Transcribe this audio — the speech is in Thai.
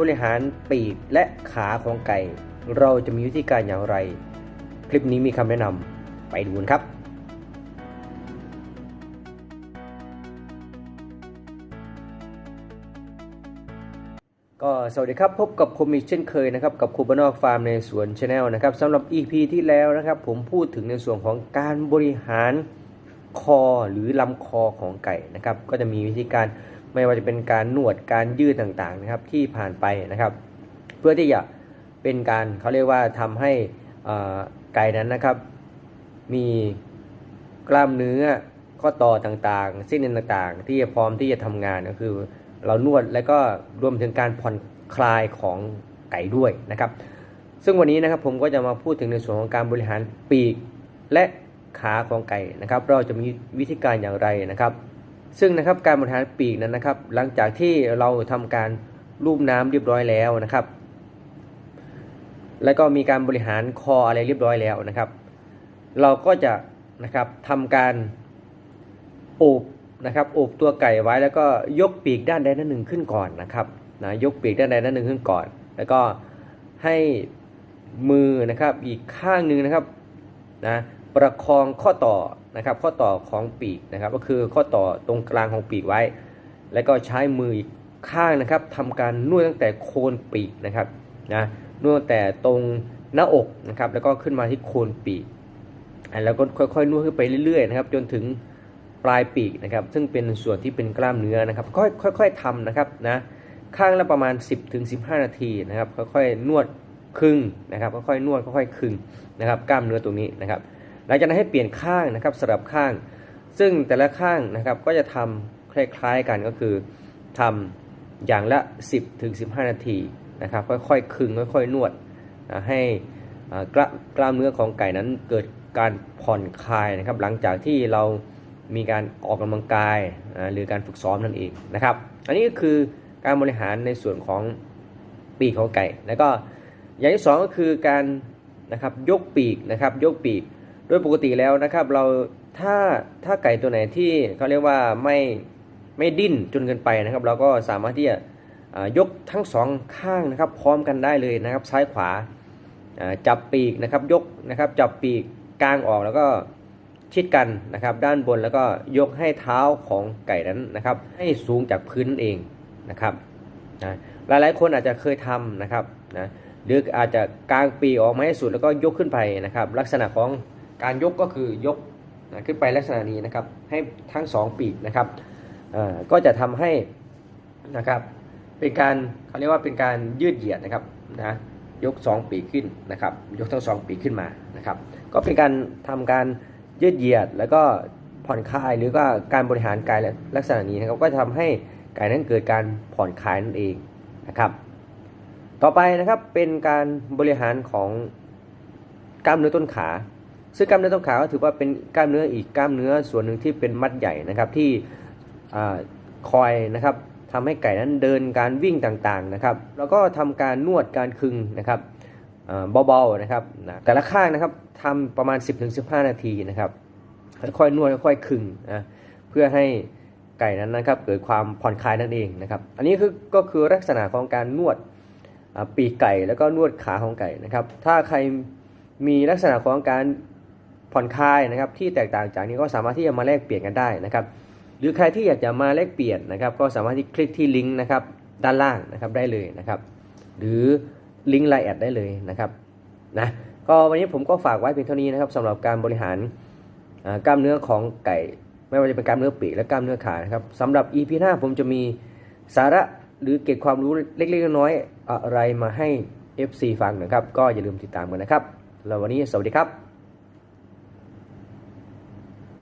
บริหารปีกและขาของไก่ เราจะมีวิธีการอย่างไร คลิปนี้มีคำแนะนำไปดูกันครับ ก็สวัสดีครับพบกับผมอีกเช่นเคยนะครับ กับคูบานอกฟาร์มในสวนชาแนลนะครับสำหรับ EP ที่แล้วนะครับ ผมพูดถึงในส่วนของการบริหารคอหรือลำคอของไก่นะครับ ก็จะมีวิธีการ ไม่ว่าจะเป็นการนวดการยืดต่างๆนะครับที่ผ่านไปนะครับ เพื่อที่จะเป็นการเขาเรียกว่าทำให้ไก่นั้นนะครับ มีกล้ามเนื้อข้อต่อต่างๆเส้นเอ็นต่างๆ ที่จะพร้อมที่จะทำงานก็คือ เรานวดแล้วก็รวมถึงการผ่อนคลายของไก่ด้วยนะครับ ซึ่งวันนี้นะครับผมก็จะมาพูดถึงในส่วนของการบริหารปีก และขาของไก่นะครับ เราจะมีวิธีการอย่างไรนะครับ ซึ่งนะครับการบริหารปีกนั้นนะครับ หลังจากที่เราทำการลูบน้ำเรียบร้อยแล้วนะครับ แล้วก็มีการบริหารคออะไรเรียบร้อยแล้วนะครับ เราก็จะนะครับทำการโอบนะครับโอบตัวไก่ไว้แล้วก็ยกปีกด้านใดด้านหนึ่งขึ้นก่อนนะครับนะยกปีกด้านใดด้านหนึ่งขึ้นก่อน แล้วก็ให้มือนะครับอีกข้างหนึ่งนะครับนะประคองข้อต่อ นะครับ ข้อต่อของปีกนะครับ ก็คือข้อต่อตรงกลางของปีกไว้ แล้วก็ใช้มืออีกข้างนะครับทำการนวดตั้งแต่โคนปีกนะครับนะนวดแต่ตรงหน้าอกนะครับ แล้วก็ขึ้นมาที่โคนปีกแล้วก็ค่อยๆนวดขึ้นไปเรื่อยๆนะครับ จนถึงปลายปีกนะครับ ซึ่งเป็นส่วนที่เป็นกล้ามเนื้อนะครับ ค่อยๆทำนะครับนะข้างละประมาณ 10ถึง15 นาทีนะครับ ค่อยๆนวดครึ่งนะครับ ค่อยๆนวดค่อยๆครึ่งนะครับ กล้ามเนื้อตรงนี้นะครับ หลังจากนั้นให้เปลี่ยนข้างนะครับสลับข้าง ซึ่งแต่ละข้างนะครับก็จะทำคล้ายๆกันก็คือทำอย่างละ 10ถึง15นาทีนะครับค่อยๆคึงค่อยๆนวดนะให้กล้ากล้ามเนื้อของไก่นั้นเกิดการผ่อนคลายนะครับ หลังจากที่เรามีการออกกำลังกายหรือการฝึกซ้อมนั่นเองนะครับ อันนี้ก็คือการบริหารในส่วนของปีกของไก่ แล้วก็อย่างที่สองก็คือการนะครับยกปีกนะครับยกปีก โดยปกติแล้วนะครับ เราถ้าถ้าไก่ตัวไหนที่เขาเรียกว่าไม่ไม่ดิ้นจนเกินไปนะครับ เราก็สามารถที่จะยกทั้งสองข้างนะครับ พร้อมกันได้เลยนะครับ ซ้ายขวาจับปีกนะครับยกนะครับจับปีกกลางออกแล้วก็ชิดกันนะครับ ด้านบนแล้วก็ยกให้เท้าของไก่นั้นนะครับ ให้สูงจากพื้นนั่นเองนะครับนะหลายๆคนอาจจะเคยทำนะครับนะหรืออาจจะกางปีกออกมาให้สุดแล้วก็ยกขึ้นไปนะครับ ลักษณะของ การยกก็คือยกนะขึ้นไปลักษณะนี้นะครับ ให้ทั้งสองปีกนะครับก็จะทำให้นะครับเป็นการเขาเรียกว่าเป็นการยืดเหยียดนะครับนะยกสองปีกขึ้นนะครับ ยกทั้งสองปีกขึ้นมานะครับ ก็เป็นการทำการยืดเหยียดแล้วก็ผ่อนคลายหรือก็การบริหารกายลักษณะนี้นะครับก็จะทำให้กายนั้นเกิดการผ่อนคลายนั่นเองนะครับ ต่อไปนะครับเป็นการบริหารของกล้ามเนื้อต้นขา ซึ่งกล้ามเนื้อต้นขาก็ถือว่าเป็นกล้ามเนื้ออีกกล้ามเนื้อส่วนหนึ่งที่เป็นมัดใหญ่นะครับที่คอยนะครับทำให้ไก่นั้นเดินการวิ่งต่างๆนะครับ แล้วก็ทำการนวดการคึงนะครับเบาๆนะครับแต่ละข้างนะครับทำประมาณ 10-15 นาทีนะครับค่อยๆนวดค่อยๆคึงนะเพื่อให้ไก่นั้นนะครับเกิดความผ่อนคลายนั่นเองนะครับ อันนี้คือก็คือลักษณะของการนวดปีกไก่แล้วก็นวดขาของไก่นะครับ ถ้าใครมีลักษณะของการ ผ่อนคลายนะครับที่แตกต่างจากนี้ก็สามารถที่จะมาแลกเปลี่ยนกันได้นะครับ หรือใครที่อยากจะมาแลกเปลี่ยนนะครับ ก็สามารถที่คลิกที่ลิงก์นะครับด้านล่างนะครับได้เลยนะครับหรือลิงก์ไลน์แอดได้เลยนะครับนะก็วันนี้ผมก็ฝากไว้เพียงเท่านี้นะครับสำหรับการบริหารกล้ามเนื้อของไก่ ไม่ว่าจะเป็นกล้ามเนื้อปีกและกล้ามเนื้อขานะครับสำหรับ EP หน้าผมจะมีสาระหรือเก็บความรู้เล็กๆน้อยๆอะไรมาให้ FC ฟังนะครับ ก็อย่าลืมติดตามกันนะครับแล้ววันนี้สวัสดีครับ